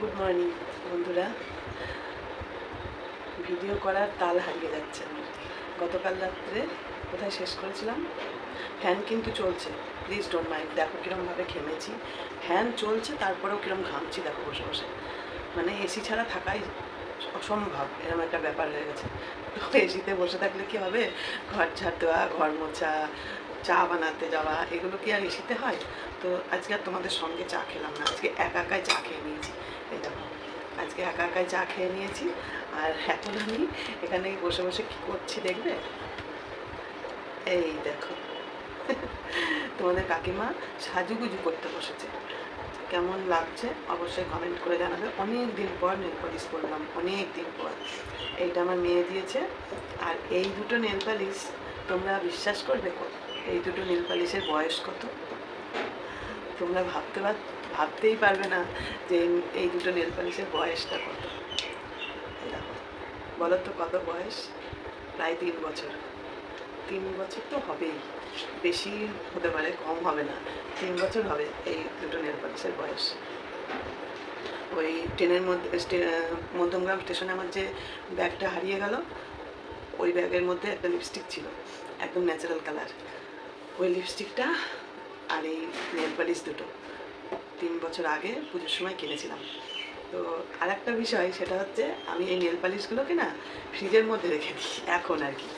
Good morning বন্ধুরা। Video করার তাল হারিয়ে যাচ্ছে। গতকাল রাত্রে কোথায় শেষ করেছিলাম? ফ্যান কিন্তু চলছে। প্লিজ ডোন্ট মাইন্ড দেখো কীরমভাবে ঘেমেছি। ফ্যান চলছে, তারপরেও কীরকম ঘামছি, দেখো বসে বসে। মানে এসি ছাড়া থাকাই অসম্ভব এরকম একটা ব্যাপার হয়ে গেছে। তো এসিতে বসে থাকলে কি হবে? ঘর ঝাড় দেওয়া, ঘর মোছা, চা বানাতে যাওয়া, এগুলো কি আর এসিতে হয়? তো আজকে আর তোমাদের সঙ্গে চা খেলাম না। আজকে একা একাই চা খেয়ে নিয়েছি। দেখো আজকে একা একাই চা খেয়ে নিয়েছি। আর এখন আমি এখানে বসে বসে কি করছি দেখবে? এই দেখো। তোমাদের কাকিমা সাজুগুজু করতে বসেছে। কেমন লাগছে অবশ্যই কমেন্ট করে জানাবে। অনেক দিন পর নেল পালিশ করলাম অনেক দিন পর। এইটা আমার মেয়ে দিয়েছে। আর এই দুটো নেল পালিশ তোমরা বিশ্বাস করবে এই দুটো নেল পালিশের বয়স কত? তোমরা ভাবতে পার ভাবতেই পারবে না যে এই- দুটো নেল পালিশের বয়সটা কত। বলো তো কত বয়স? প্রায় তিন বছর। তিন বছর তো হবেই, বেশি হতে পারে, কম হবে না। তিন বছর হবে এই দুটো নেল পালিশের বয়স। ওই ট্রেনের মধ্যে মধ্যমগ্রাম স্টেশনে আমার যে ব্যাগটা হারিয়ে গেল, ওই ব্যাগের মধ্যে একটা লিপস্টিক ছিল, একদম ন্যাচারাল কালার ওই লিপস্টিকটা আর এই নেল পালিশ দুটো। তিন বছর আগে পুজোর সময় কিনেছিলাম। তো আর একটা বিষয়, সেটা হচ্ছে আমি এই নেল পালিশগুলোকে না ফ্রিজের মধ্যে রেখে দিই, এখন আর কি।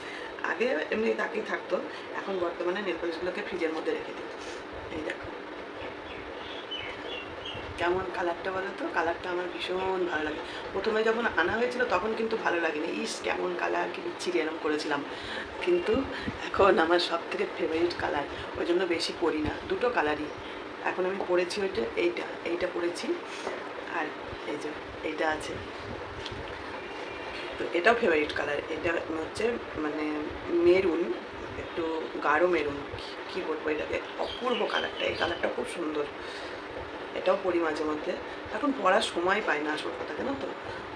আগে এমনি তাকেই থাকতো, এখন বর্তমানে নেল পালিশগুলোকে ফ্রিজের মধ্যে রেখে দিই। এই দেখো। কেমন কালারটা বলো তো? কালারটা আমার ভীষণ ভালো লাগে। প্রথমে যখন আনা হয়েছিল তখন কিন্তু ভালো লাগেনি। ইস, কেমন কালার, কি বিচ্ছিরি এরম করেছিলাম। কিন্তু এখন আমার সব থেকে ফেভারিট কালার, ওই জন্য বেশি পরি না। দুটো কালারই। এখন আমি পরেছি ওইটা, এইটা এইটা পরেছি আর এই যে এইটা আছে। তো এটাও ফেভারিট কালার এটা হচ্ছে মানে মেরুন একটু গাঢ় মেরুন কি- বলব এটাকে অপূর্ব কালারটা এই কালারটা খুব সুন্দর। এটাও পড়ি মাঝে মধ্যে। এখন পড়ার সময় পাই না আসল কথা কেন তো?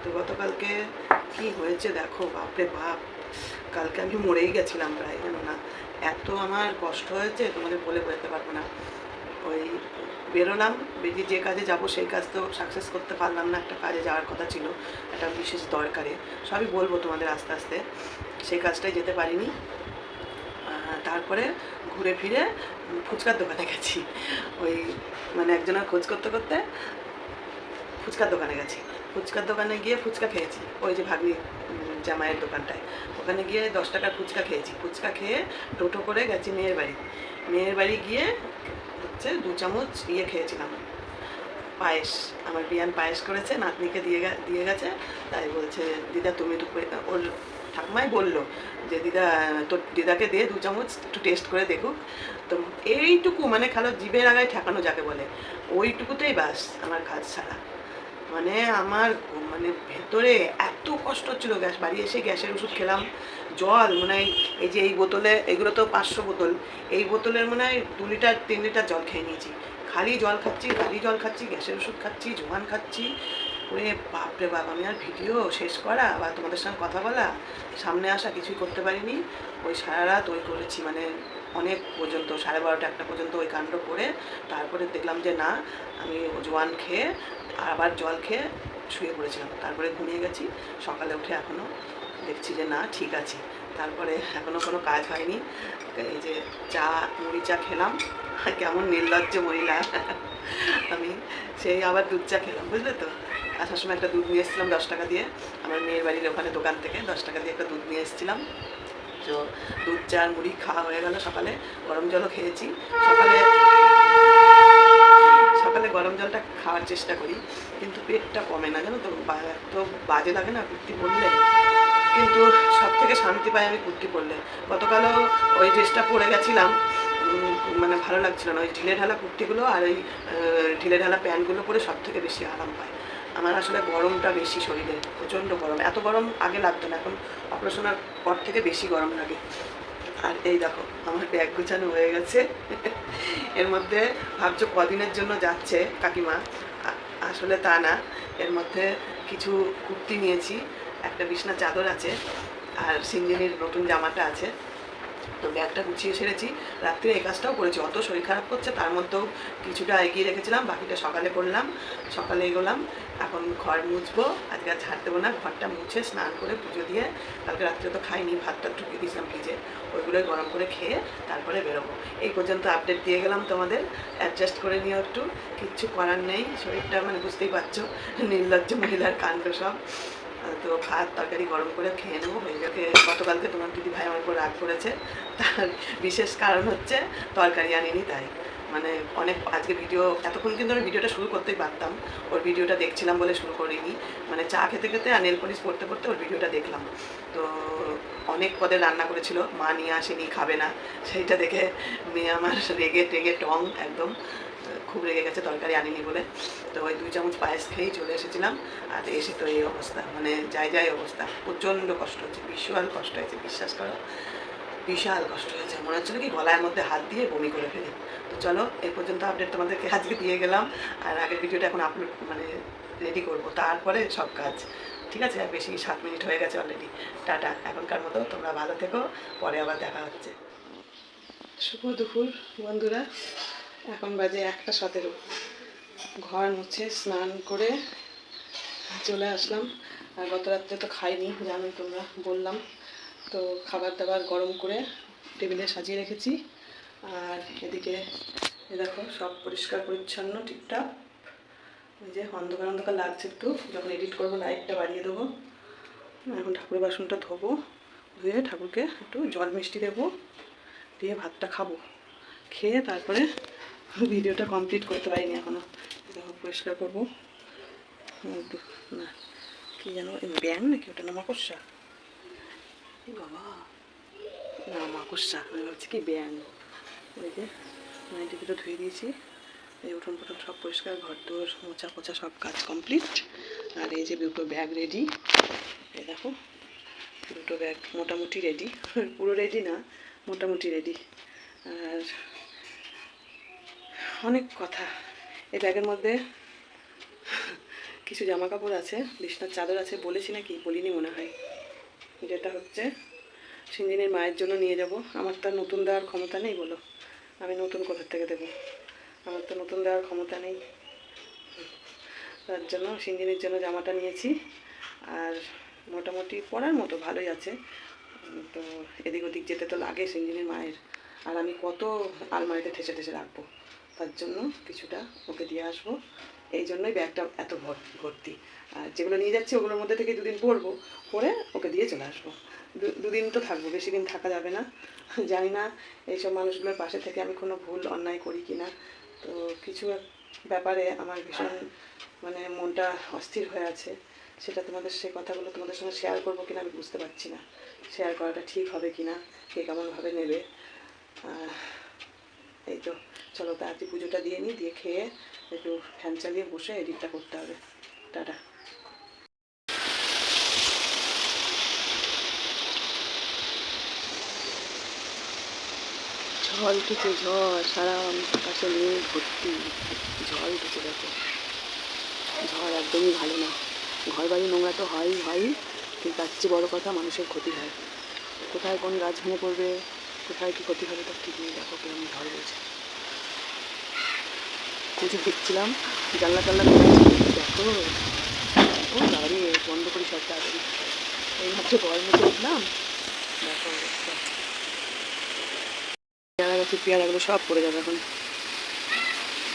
তো গতকালকে কি হয়েছে দেখো, বাপরে বাপ! কালকে আমি মরেই গেছিলাম প্রায়, জানো না? এত আমার কষ্ট হয়েছে, তোমাদের বলে বোঝাতে পারব না। ওই বেরোলাম, বেরিয়ে যে কাজে যাব সেই কাজ তো সাকসেস করতে পারলাম না, একটা কাজে যাওয়ার কথা ছিল, একটা বিশেষ দরকারে। সবই বলব তোমাদের আস্তে আস্তে। সেই কাজটাই যেতে পারিনি। তারপরে ঘুরে ফিরে ফুচকার দোকানে গেছি। ওই মানে একজনের খোঁজ করতে করতে ফুচকার দোকানে গেছি। ফুচকার দোকানে গিয়ে ফুচকা খেয়েছি, ওই যে ভাগ্নি জামাইয়ের দোকানটায়। ওখানে গিয়ে দশ টাকার ফুচকা খেয়েছি। ফুচকা খেয়ে টোটো করে গেছি মেয়ের বাড়ি। মেয়ের বাড়ি গিয়ে হচ্ছে দু চামচ ইয়ে খেয়েছিলাম। পায়েস, আমার বিয়ান পায়েস করেছে, নাতনিকে দিয়ে দিয়ে গেছে, তাই বলছে, দিদা, তুমি একটু ওর ঠাকুমাই বলল যে, দিদা, তোর দিদাকে দিয়ে দু চামচ, একটু টেস্ট করে দেখুক। তো এইটুকু মানে খালো জিভের আগায় ঠেকানো যাকে বলে, ওইটুকুতেই বাস আমার কাজ ছাড়া। মানে আমার মানে ভেতরে এত কষ্ট হচ্ছিল গ্যাস, বাড়ি এসে গ্যাসের ওষুধ খেলাম জল মানে এই যে এই বোতলে, এগুলো তো পাঁচশো বোতল, এই বোতলের মনে হয় দু লিটার, তিন লিটার জল খেয়ে নিয়েছি। খালি জল খাচ্ছি, খালি জল খাচ্ছি, গ্যাসের ওষুধ খাচ্ছি, জোয়ান খাচ্ছি। ওরে বাপরে বাপ, আমি আর ভিডিও শেষ করা বা তোমাদের সঙ্গে কথা বলা, সামনে আসা কিছুই করতে পারিনি। ওই সারা রাত ওই করেছি মানে অনেক পর্যন্ত, সাড়ে বারোটা একটা পর্যন্ত ওই কাণ্ড করে, তারপরে দেখলাম যে না, আমি জোয়ান খেয়ে আবার জল খেয়ে শুয়ে পড়েছিলাম। তারপরে ঘুমিয়ে গেছি, সকালে উঠে এখনও দেখছি যে না, ঠিক আছে। তারপরে এখনও কোনো কাজ হয়নি। এই যে চা, মুড়ি চা খেলাম। কেমন নির্লজ্জ মহিলা। আমি সেই আবার দুধ চা খেলাম, বুঝলে তো? আসার সময় একটা দুধ নিয়ে এসেছিলাম দশ টাকা দিয়ে। আমার মেয়ের বাড়ির ওখানে দোকান থেকে দশ টাকা দিয়ে একটা দুধ নিয়ে এসেছিলাম। তো দুধ চা, মুড়ি খাওয়া হয়ে গেল সকালে। গরম জলও খেয়েছি। সকালে সকালে গরম জলটা খাওয়ার চেষ্টা করি, কিন্তু পেটটা কমে না। জানো তো বাজে লাগে না কুর্তি পরলে কিন্তু সব থেকে শান্তি পাই আমি কুর্তি পরলে গতকালও ওই ড্রেসটা পরে গেছিলাম। মানে ভালো লাগছিল না। ওই ঢিলে ঢালা কুর্তিগুলো আর ওই ঢিলে ঢালা প্যান্টগুলো পরে সব থেকে বেশি আরাম পায়। আমার আসলে গরমটা বেশি শরীরে, প্রচণ্ড গরম। এত গরম আগে লাগতো না, এখন অপারেশনের পর থেকে বেশি গরম লাগে। আর এই দেখো, আমার ব্যাগ গুছানো হয়ে গেছে। এর মধ্যে ভাবছ কদিনের জন্য যাচ্ছে কাকিমা? আসলে তা না। এর মধ্যে কিছু কুর্তি নিয়েছি। একটা বিছনা চাদর আছে আর সিঞ্জিনির নতুন জামাটা আছে। তো ব্যাগটা গুছিয়ে সেরেছি। রাত্রে এই কাজটাও করেছি। অত শরীর খারাপ করছে, তার মধ্যেও কিছুটা এগিয়ে রেখেছিলাম, বাকিটা সকালে করলাম, সকালে এগোলাম। এখন ঘর মুছবো, আজকে আর ছাড় দেবো না, ঘরটা মুছে স্নান করে পুজো দিয়ে কালকে রাত্রে তো খাইনি, ভাতটা ঢুকিয়ে দিয়েছিলাম ফ্রিজে। ওইগুলোই গরম করে খেয়ে তারপরে বেরোবো। এই পর্যন্ত আপডেট দিয়ে গেলাম তোমাদের। অ্যাডজাস্ট করে নিও একটু। কিচ্ছু করার নেই। শরীরটা মানে বুঝতেই পারছ, নির্লজ্জ মহিলার কাণ্ড সব। তো ভাত তরকারি গরম করে খেয়ে নেব। হয়ে যাকে গতকালকে তোমার দিদি ভাই আমার উপর রাগ করেছে। তার বিশেষ কারণ হচ্ছে তরকারি আনিনি তাই। মানে অনেক, আজকে ভিডিও এতক্ষণ কিন্তু আমি ভিডিওটা শুরু করতেই পারতাম। ওর ভিডিওটা দেখছিলাম বলে শুরু করিনি। মানে চা খেতে খেতে আর নেল পলিশ পড়তে পড়তে ওর ভিডিওটা দেখলাম। তো অনেক পদে রান্না করেছিল, মা নিয়ে আসেনি, খাবে না। সেইটা দেখে মেয়ে আমার রেগে টেগে টং একদম। খুব রেগে গেছে, তরকারি আনিনি বলে। তো ওই দুই চামচ পায়েস খেয়েই চলে এসেছিলাম। আর এসে তো এই অবস্থা মানে যাই যাই অবস্থা, প্রচণ্ড কষ্ট হচ্ছে বিশাল কষ্ট হয়েছে, বিশ্বাস করো। বিশাল কষ্ট হয়েছে, মনে হচ্ছিল কি গলার মধ্যে হাত দিয়ে বমি করে ফেলি। তো চলো এই পর্যন্ত আপডেট তোমাদেরকে আজকে দিয়ে গেলাম, আর আগের ভিডিওটা এখন আপলোড মানে রেডি করব, তারপরে সব কাজ। ঠিক আছে? আর বেশি সাত মিনিট হয়ে গেছে অলরেডি টাটা, এখনকার মতো তোমরা ভালো থেকো, পরে আবার দেখা হচ্ছে। শুভ দুপুর, বন্ধুরা। এখন বাজে একটা সতেরো। ঘর মুছে স্নান করে চলে আসলাম। আর গত রাত্রে তো খাইনি, জানোই তোমরা, বললাম। তো খাবার দাবার গরম করে টেবিলে সাজিয়ে রেখেছি। আর এদিকে দেখো, সব পরিষ্কার পরিচ্ছন্ন ঠিকঠাক ওই যে অন্ধকার অন্ধকার লাগছে একটু। যখন এডিট করব লাইটটা বাড়িয়ে দেবো। এখন ঠাকুরের বাসনটা ধোবো, ধুয়ে ঠাকুরকে একটু জল মিষ্টি দেবো। দিয়ে ভাতটা খাব। খেয়ে তারপরে ভিডিওটা কমপ্লিট করতে পারিনি এখনও দেখো পরিষ্কার করব। না, কি যেন ব্যাং নাকি ওটা না, মাকড়সা। বাবা, না, মাকড়সা, আমি ভাবছি কি ব্যাং ওই যে নাইটি দুটো ধুয়ে দিয়েছি। এই উঠোন পুঠোন সব পরিষ্কার, ঘর দোর মোচা পোছা সব কাজ কমপ্লিট। আর এই যে দুটো ব্যাগ রেডি এই দেখো, দুটো ব্যাগ মোটামুটি রেডি পুরো রেডি না, মোটামুটি রেডি আর অনেক কথা। এই ব্যাগের মধ্যে কিছু জামা কাপড় আছে, বিছনার চাদর আছে, বলেছি নাকি? বলিনি মনে হয়। যেটা হচ্ছে সিঞ্জিনের মায়ের জন্য নিয়ে যাব। আমার তো নতুন দেওয়ার ক্ষমতা নেই বলো। আমি নতুন কোথার থেকে দেবো? আমার তো নতুন দেওয়ার ক্ষমতা নেই। তার জন্য সিঞ্জিনের জন্য জামাটা নিয়েছি। আর মোটামুটি পরার মতো ভালোই আছে। তো এদিক ওদিক যেতে তো লাগে সিঞ্জিনের মায়ের। আর আমি কত আলমারিতে ঠেসে ঠেসে রাখব? তার জন্য কিছুটা ওকে দিয়ে আসব। এই জন্যই ব্যাগটা এত ভর- ভর্তি। আর যেগুলো নিয়ে যাচ্ছি ওগুলোর মধ্যে থেকে দুদিন পরবো, পরে ওকে দিয়ে চলে আসব। দুদিন তো থাকব, বেশি দিন থাকা যাবে না। জানি না এইসব মানুষগুলোর পাশে থেকে আমি কোনো ভুল, অন্যায় করি কি না। তো কিছু ব্যাপারে আমার ভীষণ মানে মনটা অস্থির হয়ে আছে। সেটা তোমাদের সেই কথাগুলো তোমাদের সঙ্গে শেয়ার করব কিনা আমি বুঝতে পারছি না। শেয়ার করাটা ঠিক হবে কি না কে কেমনভাবে নেবে। এই তো, চলো তাড়াতাড়ি পুজোটা দিয়ে নিই দিয়ে খেয়ে একটু ফ্যান চালিয়ে বসে এডিটটা করতে হবে। টাটা। ঝড় উঠেছে, ঝড়, সারা আকাশে নিয়ে ভর্তি। ঝড় উঠেছে, দেখো। ঝড় একদমই ভালো না। ঘর বাড়ি নোংরা তো হয়ই হয়ই, কিন্তু তার চেয়ে বড়ো কথা মানুষের ক্ষতি হয়। কোথায় কোন গাছ ভেঙে পড়বে? কোথায় কী ক্ষতি হবে তার ঠিক নেই দেখো কেমন ঝড় রয়েছে খুঁজে দেখছিলাম জানলা টাল্লা দেখো ও বাড়ি বন্ধ করি সব তাড়াতাড়ি এই মাত্র ঘর মধ্যে উঠলাম দেখো পেয়ারা গাছের পেয়ারাগুলো সব পড়ে যাবে এখন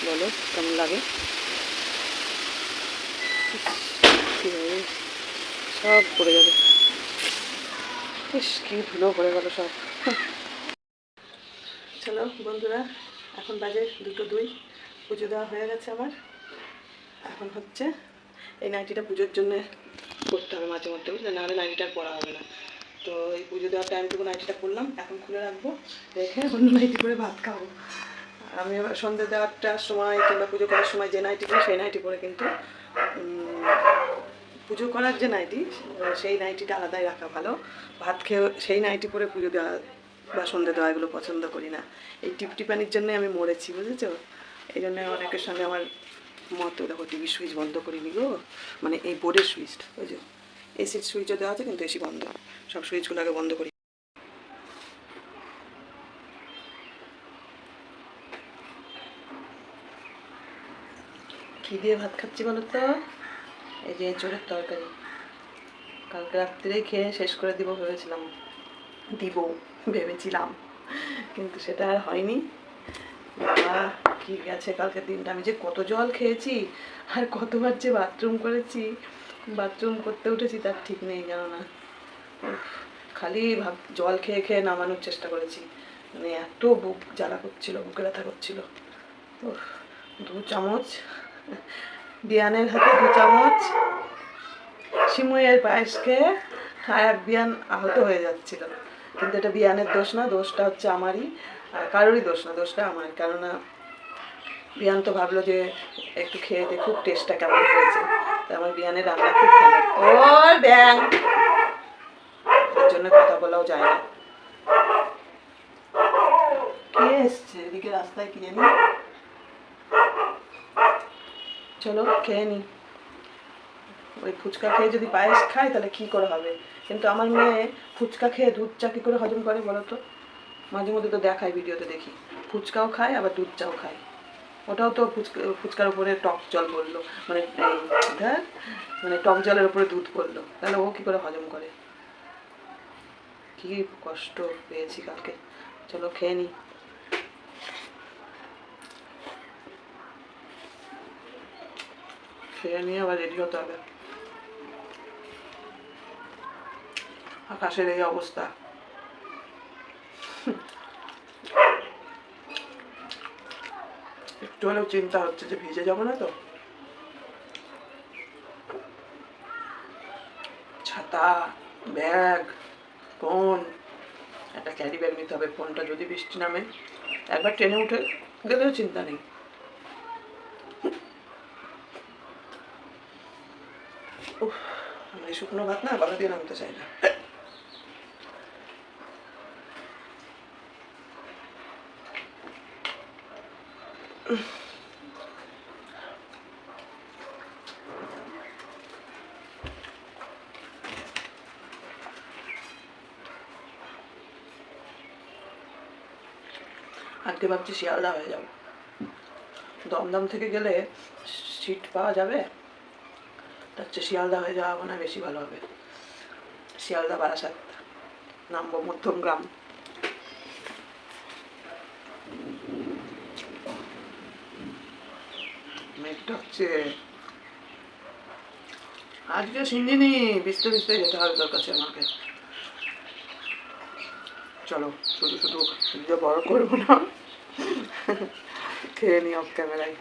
বলো কেমন লাগে সব পড়ে যাবে ইস কি ধুলো পড়ে গেল সব চলো বন্ধুরা, এখন বাজে দুটো দুই, পুজো দেওয়া হয়ে গেছে আমার। এখন হচ্ছে এই নাইটিটা পুজোর জন্য করতে হবে মাঝে মধ্যে, বুঝলে? নাহলে নাইটিটা পরা হবে না। তো এই পুজো দেওয়ার টাইমটুকু নাইটিটা করলাম এখন খুলে রাখব, রেখে অন্য নাইটি করে ভাত খাব। আমি আবার সন্ধ্যে দেওয়ারটার সময় কিংবা পুজো করার সময় যে নাইটি করি সেই নাইটি পরে কিন্তু পুজো করার যে নাইটি, সেই নাইটিটা আলাদাই রাখা ভালো। ভাত খেয়ে সেই নাইটি পরে পুজো দেওয়া বা সন্ধ্যে দেওয়া এগুলো পছন্দ করি না। এই টিপটিপানির জন্যই আমি মরেছি, বুঝেছ? এই জন্য অনেকের সঙ্গে আমার মত, দেখো টিভির সুইচ বন্ধ করে গো। মানে এই বোর্ডের সুইচটা বুঝছ এসির সুইচও দেওয়া আছে, কিন্তু এসি বন্ধ। সব সুইচগুলো আগে বন্ধ করি। কি দিয়ে ভাত খাচ্ছি বলো তো? এই যে এঁচড়ের তরকারি। কালকে রাত্রে খেয়ে শেষ করে দিব ভেবেছিলাম। দিব ভেবেছিলাম। কিন্তু সেটা আর হয়নি। বাবা কি গেছে কালকের দিনটা? আমি যে কত জল খেয়েছি আর কতবার যে বাথরুম করেছি বাথরুম করতে উঠেছি তার ঠিক নেই জানো না। খালি ভাব জল খেয়ে খেয়ে নামানোর চেষ্টা করেছি। মানে এত বুক জ্বালা করছিল বুকে ব্যথা করছিল। উফ, দু চামচ বিয়ানের হাতে দু চামচ সিমুয়ের পায়েস খেয়ে আর এক বিয়ান আহত হয়ে যাচ্ছিল। কিন্তু এটা বিয়ানের দোষ না, দোষটা হচ্ছে আমারই কারোরই দোষ না, দোষটা আমার কেননা বিয়ান তো ভাবলো যে একটু খেয়ে দেখুক টেস্টটা কেমন হয়েছে। তো আমার বিয়ানের রান্না খুব ভালো। ব্যাং! এর জন্য কথা বলাও যায় না। কে এসছে? এদিকে রাস্তায় কি জানি চলো, খেয়ে নি। ওই ফুচকা খেয়ে যদি পায়েস খায়, তাহলে কি করে হবে? কিন্তু আমার মেয়ে ফুচকা খেয়ে দুধ চা কি করে হজম করে বলো তো মাঝে মধ্যে তো দেখায় ভিডিওতে দেখি। ফুচকাও খায়, আবার দুধ চাও খায়। ওটাও তো ফুচকা, ফুচকার উপরে টক জল পড়ল মানে মানে টক জলের উপরে দুধ পড়ল তাহলে ও কি করে হজম করে? কি কষ্ট পেয়েছি কালকে। চলো খেয়ে নি। খেয়ে নিয়ে আবার রেডি হতে হবে। আকাশের এই অবস্থা। একটু হলেও চিন্তা হচ্ছে যে ভিজে যাব না তো। ছাতা, ব্যাগ, ফোন, একটা ক্যারি ব্যাগ নিতে হবে, ফোনটা যদি বৃষ্টি নামে। একবার ট্রেনে উঠে গেলেও চিন্তা নেই। আমার শুকনো ভাত না, গলা দিয়ে নামতে চাই না। ভাবছি শিয়ালদা হয়ে যাব। দমদম থেকে গেলে সিট পাওয়া যাবে? তার চেয়ে শিয়ালদা হয়ে যাওয়া মনে বেশি ভালো হবে। শিয়ালদা বারাসাত, নামবো মধ্যম গ্রাম। মেঘটা হচ্ছে আজকে সিন্দিনি বিস্তে বিস্তে যেতে হবে তোর কাছে আমাকে। চলো, শুধু শুধু বড় করব না। খেয়ে নি অফ ক্যামেরায়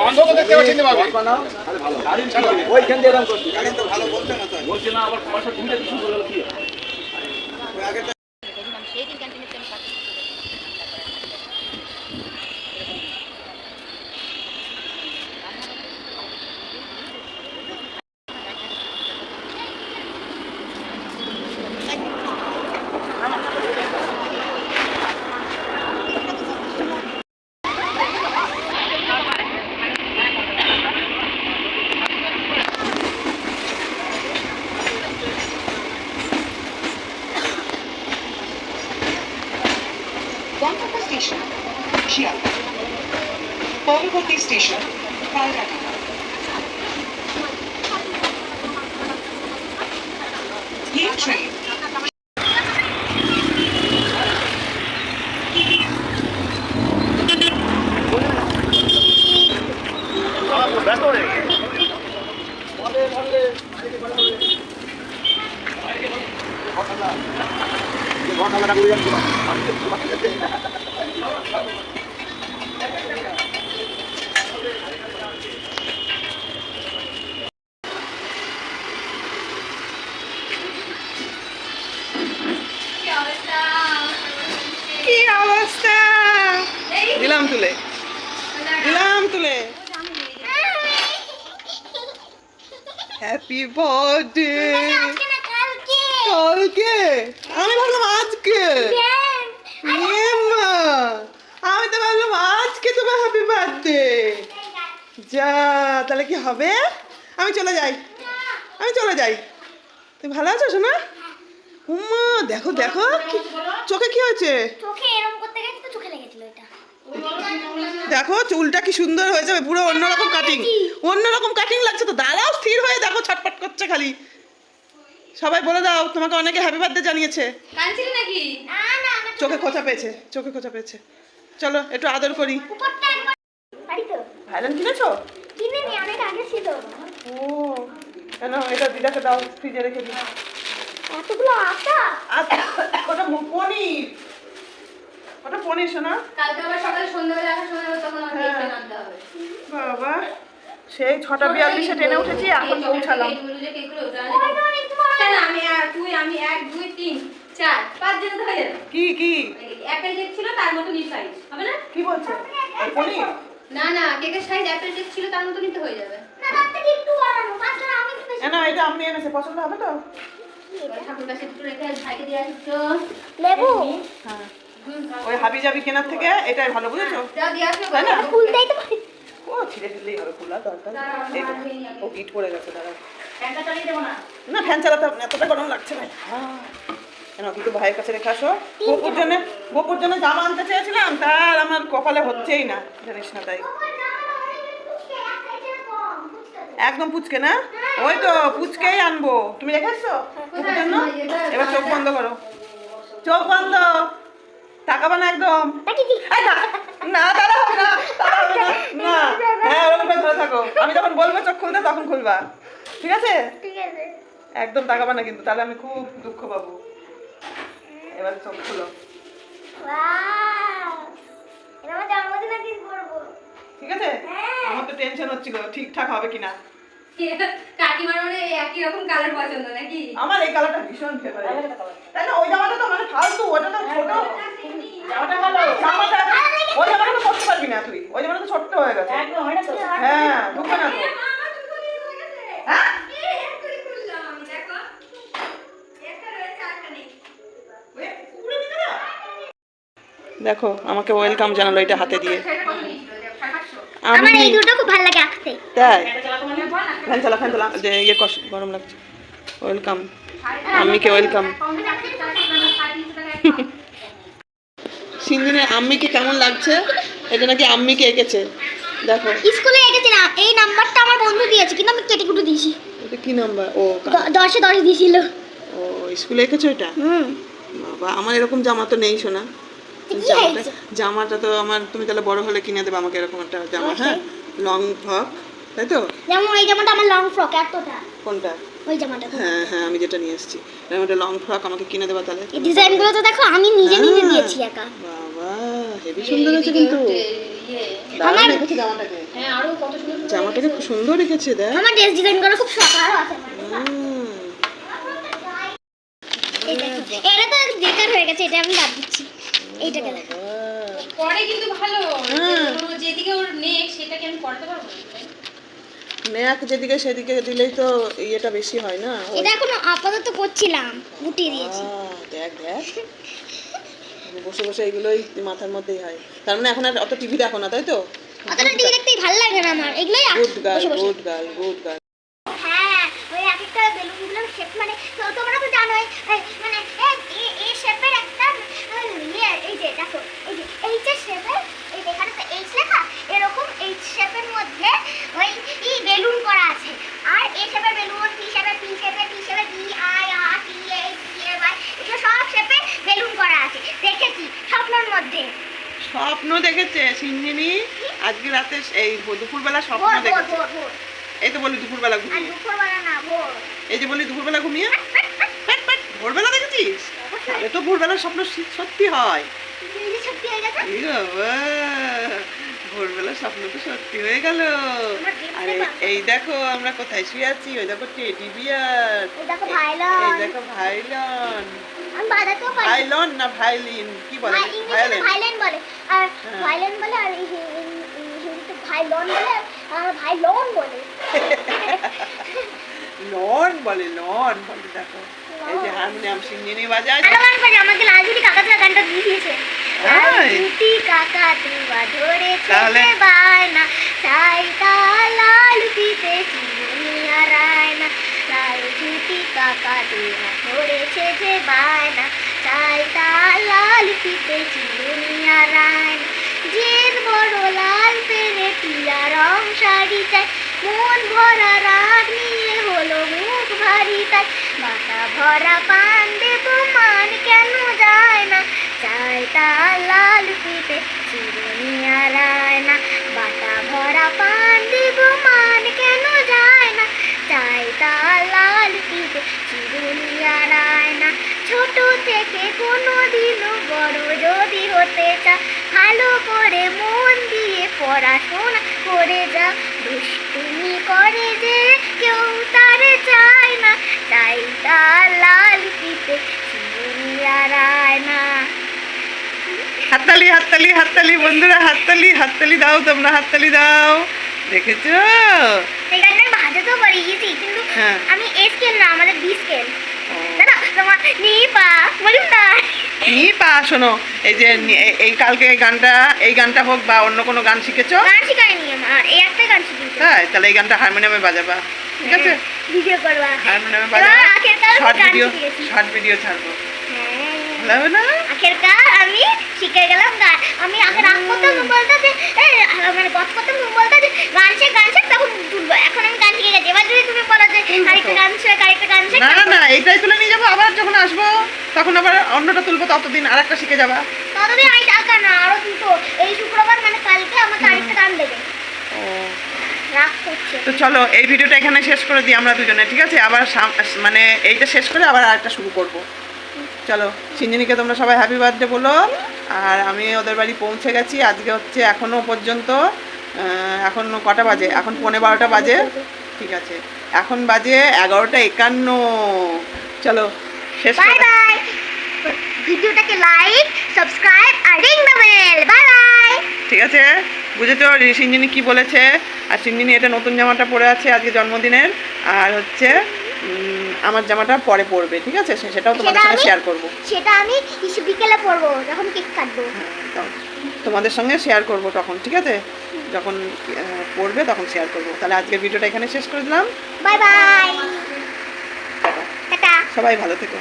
অন্ধকে ভালো বলছে না বাবা ওইখান দিয়ে এরকম করছি সেই দিন ক্যান্টিনে আমি পাচ্ছি গন্তব্য স্টেশন শিয়ালদা পরবর্তী স্টেশন কালকাটা এই ট্রেন কি অবস্থা? দিলাম তুলে। দিলাম তুলে। হ্যাপি বার্থডে কালকে? আমি ভাবলাম আজকে। এ মা, আমি তো ভাবলাম আজকে তোমার হ্যাপি বার্থডে যা তাহলে কি হবে? আমি চলে যাই। আমি চলে যাই। তুমি ভালো আছো শোনা উমা দেখো দেখো। চোখে কি হয়েছে চোখে এরম করতে গেছে তো চোখে লেগেছিল এটা দেখো চুলটা কি সুন্দর হয়ে যাবে পুরো অন্যরকম কাটিং অন্যরকম কাটিং লাগছে তো দাঁড়াও স্থির হয়ে দেখো ছটপট করছে খালি। সবাই বলে দাও তোমাকে অনেকে হ্যাপি বার্থডে জানিয়েছে। নাকি? না না চোখে খোঁচা পেয়েছে চোখে খোঁচা পেয়েছে। চলো একটু আদর করি। ভাইলেন কিনেছো? ও কেন? এটা দিদাকে দাও ফ্রিজে রেখে দিই। এতগুলো আটা ওটা মু- পনির পনির শোনা কালকে আবার সকালে সন্ধ্যাবেলা আসার সময় হবে তখন। আনতে হবে। বাবা সেই ছটা বিয়াল্লিশে ট্রেনে উঠেছি এখন পৌঁছালাম। আমি তুই আমি এক দুই তিন চার পাঁচ জন হয়ে যাবে। কি কি? অ্যাপেল কেক ছিল তার মতনই সাইজ হবে না? কি বলছো? না না কেকের সাইজ অ্যাপেল কেক ছিল তার মতনই তো হয়ে যাবে। না তার থেকে একটু বাড়ানো পাঁচটা আমি একটু না এটা আপনি এনেছে পছন্দ হবে তো? ঠাকুর কাছে একটু রেখে ভাইকে দিয়ে লেবু? হ্যাঁ। ওই হাবি জাবি কেনার থেকে এটাই ভালো বুঝেছ? যা দিয়ে আসবে তাই না? তো ও ছিঁড়ে ফেললেই হবে খোলা দরকার ও গিট পড়ে গেছে দেবো না? ফ্যান চালাতে হবে না, এতটা গরম লাগছে ভাই। কেন কিন্তু ভাইয়ের কাছে রেখে আসো। জন্য জন্য জামা আনতে চেয়েছিলাম তার আমার কপালে হচ্ছেই না জানিস না তাই। একদম পুচকে না? ওই তো পুচকেই আনব। তুমি রেখে আসছো জন্য? এবার চোখ বন্ধ করো। চোখ বন্ধ। তাকাবা না একদম। না, দাঁড়া হবে না হবে না না। হ্যাঁ ওরকম করে ধরে থাকো। আমি যখন বলব চোখ খুলতে তখন খুলবা। ঠিক আছে? ঠিক আছে। একদম তাকাবা না কিন্তু তাহলে আমি খুব দুঃখ পাবো। এবার চোখ খুলো। ঠিক আছে? হ্যাঁ। আমার তো টেনশন হচ্ছিল ঠিকঠাক হবে কিনা। কাকিমার মানে একই রকম কালার পছন্দ নাকি? আমার এই কালারটা ভীষণ ফেভারিট তাই না? ওই জামাটা তো মানে ফালতু ওটা তো ছোট। জামাটা ভালো। জামাটা ওই জামাটা তো পরতে পারবি না তুই। ওই জামাটা তো ছোট্ট হয়ে গেছে। হ্যাঁ ঢুকবে না তো। হ্যাঁ? দেখো। আমাকে ওয়েলকাম জানালো এটা হাতে দিয়ে। আমার আমি এই দুটো খুব ভালো লাগে আঁকতে। তাই? ফ্যান চালা ফ্যান চালা। যে ইয়ে কষ গরম লাগছে। ওয়েলকাম আম্মিকে ওয়েলকাম সিন্দিনের আম্মিকে কেমন লাগছে? এটা নাকি আম্মিকে এঁকেছে। দেখো। স্কুলে এঁকেছে না এই নাম্বারটা আমার বন্ধু দিয়েছে কিন্তু আমি কেটে কুটে দিয়েছি। এটা কি নাম্বার? ও কা- দশে দশ দিয়েছিল। ও স্কুলে এঁকেছো এটা? হুম। বাবা আমার এরকম জামা তো নেই শোনা কি জামাটা তো আমার তুমি তাহলে বড় হলে কিনে দেবে আমাকে এরকম একটা জামা হ্যাঁ? লং ফ্রক তাই তো? যেমন ওই জামাটা আমার লং ফ্রক এতটা। কোনটা? ওই জামাটা। হ্যাঁ হ্যাঁ আমি যেটা নিয়ে এসেছি। লং ফ্রক আমাকে কিনে দেবা তাহলে? এই ডিজাইনগুলো তো দেখো আমি নিজে নিজে হ্যাঁ। দিয়েছি একা। বাবা হেভি সুন্দর হয়েছে কিন্তু। আমার- রেখেছে জামাটাকে। হ্যাঁ আরও কত সুন্দর জামাটাকে খুব সুন্দর রেখেছে দেখ। আমার ড্রেস ডিজাইনগুলো খুব শখ আছে। এই এটা তো বেকার হয়ে গেছে এটা আমি বাদ দিচ্ছি। এইটাকে দেখো। পরে কিন্তু ভালো। যেদিকে ওর নেক সেটাকে আমি করতে পারব নেক যেদিকে সেদিকে দিলেই তো ইয়েটা বেশি হয় না? এটা এখন আপাতত করছিলাম গুটিয়ে দিয়েছি। দেখ দেখ। বসে বসে এগুলোই মাথার মধ্যেই হয়। তার মানে এখন আর অত টিভি দেখো না তাই তো? অতটা টিভি দেখতেই ভালো লাগে না আমার। এগুলোই good girl good girl good girl হ্যাঁ ওই এক একটা বেলুনগুলোর শেপ মানে তোমরা তো জানোই মানে এই এই- এই শেপের একটা আহ, ইয়ে এই যে দেখো এই যে এইচ শেপের এই এখানে তো এইচ লেখা এরকম এইচ শেপের মধ্যে ওই ই বেলুন করা আছে। আর এই শেপের বেলুন পি শেপের পি শেপের টি শেপের D I R T H T A Y এগুলো সব শেপে বেলুন করা আছে। দেখেছি স্বপ্নের মধ্যে। স্বপ্ন দেখেছে সিঞ্জিনি আজকে রাতে এই দুপুরবেলা স্বপ্ন দেখেছে। এই তো বলি দুপুরবেলা ঘুমিয়ে। দুপুরবেলা না ভোর। এই যে বলি দুপুরবেলা ঘুমিয়ে? ভোরবেলা দেখেছিস? এ তো ভোরবেলার স্বপ্ন সত্যি হয়। ভোরবেলা স্বপ্ন তো সত্যি হয়ে গেল। আরে এই দেখো আমরা কোথায় শুয়ে আছি? ওই দেখো টেডি বিয়ার। এই দেখো এই ভাইলন। দেখো ভাইলন না ভাইলিন? কি বলে? ভাইলেন। বলে। আর হ্যাঁ। ভাইলেন বলে আর হিন্দিতে ভাইলন বলে আর ভাইলন বলে। লন বলে লন বলে দেখো। এই যে হারমোনিয়াম সিঞ্জিনি বাজায় আমাকে লালজুটি কাকাতুয়া গানটা দিয়ে দিয়েছে। তাই? লালজুটি কাকাতুয়া ধরেছে বায়না সাইতা লাল পিতে চিরুনিয়া রায়না। কাকাতুয়া ধরেছে যে বায়না সাইতা লাল পিতে রায়না। জেদ বড় লাল টিয়া রং শাড়ি চাই মন ভরা রাগ নিয়ে হলো মুখ ভারী তাই। বাটা ভরা পান দেব, মান কেন যায় না? চাই তা লাল পিঠে চিরুনি আড়ায় না। বাটা ভরা পান দেব, মান কেন যায় না? চাই তার লাল পিঠে চিরুনি আড়ায় না। ছোট থেকে কোনো দিনও বড় যদি হতে চা ভালো করে মন দিয়ে পড়াশোনা করে যা। দুষ্টুমি করে যে কেউ তারে চায় না চাই তার লাল না। হাততালি হাততালি হাততালি বন্ধুরা হাততালি হাততালি দাও তোমরা হাততালি দাও। দেখেছ? এই গানটা আমি বাজাতেও পারি ইজি কিন্তু হ্যাঁ। আমি এ স্কেল না আমাদের বি স্কেল দাদা তোমার নি পা মজুমদার নি পা শোনো এই যে এই- কালকে গানটা এই গানটা হোক বা অন্য কোনো গান শিখেছো? গান শিখাইনি আমার এই একটা গান শিখিয়েছে তাই তাহলে এই গানটা হারমোনিয়ামে বাজাবা ঠিক আছে? ভিডিও করবা। হারমোনিয়ামে বাজাবা। শর্ট ভিডিও শর্ট ভিডিও ছাড়বো। না? আখের কাল আমি শিখে গেলাম গান। আমি আগে রাগ করতাম বলতো যে মানে করতাম তো বলতো যে গান শেখ গান শেখ তখন তুলবো এখন আমি গান শিখে গেছি। এবার যদি তুমি বলো যে আরেকটা গান শেখ আরেকটা গান শেখ না না এইটাই তুলে নিয়ে যাব। আবার যখন আসব তখন আবার অন্যটা তুলবো ততদিন আর একটা শিখে যাবা। ততদিন আমি টাকা না আরও দুটো। এই শুক্রবার মানে কালকে আমাকে আরেকটা গান দেবে। ও। তো চলো এই ভিডিওটা এখানে শেষ করে দিই আমরা দুজনে ঠিক আছে? আবার মানে এইটা শেষ করে আবার আরেকটা শুরু করব। চলো সিঞ্জিনিকে তোমরা সবাই হ্যাপি বার্থডে বলো। আর আমি ওদের বাড়ি পৌঁছে গেছি আজকে হচ্ছে এখনও পর্যন্ত এখন কটা বাজে? এখন পৌনে বারোটা বাজে। ঠিক আছে এখন বাজে এগারোটা একান্ন। চলো শেষ বাই করে বাই ভিডিওটাকে like subscribe R ring the bell bye bye ঠিক আছে? বুঝেছ সিঞ্জিনি কি বলেছে? আর সিঞ্জিনি এটা নতুন জামাটা পরে আছে আজকে জন্মদিনের। আর হচ্ছে আমার জামাটা পরে পরবে ঠিক আছে? সেটাও তোমাদের সঙ্গে শেয়ার করব। সেটা আমি বিকেলে পরবো যখন কেক কাটবো। তোমাদের সঙ্গে শেয়ার করব তখন ঠিক আছে? যখন পড়বে তখন শেয়ার করব। তাহলে আজকের ভিডিওটা এখানে শেষ করে দিলাম। বাই বাই সবাই ভালো থেকো।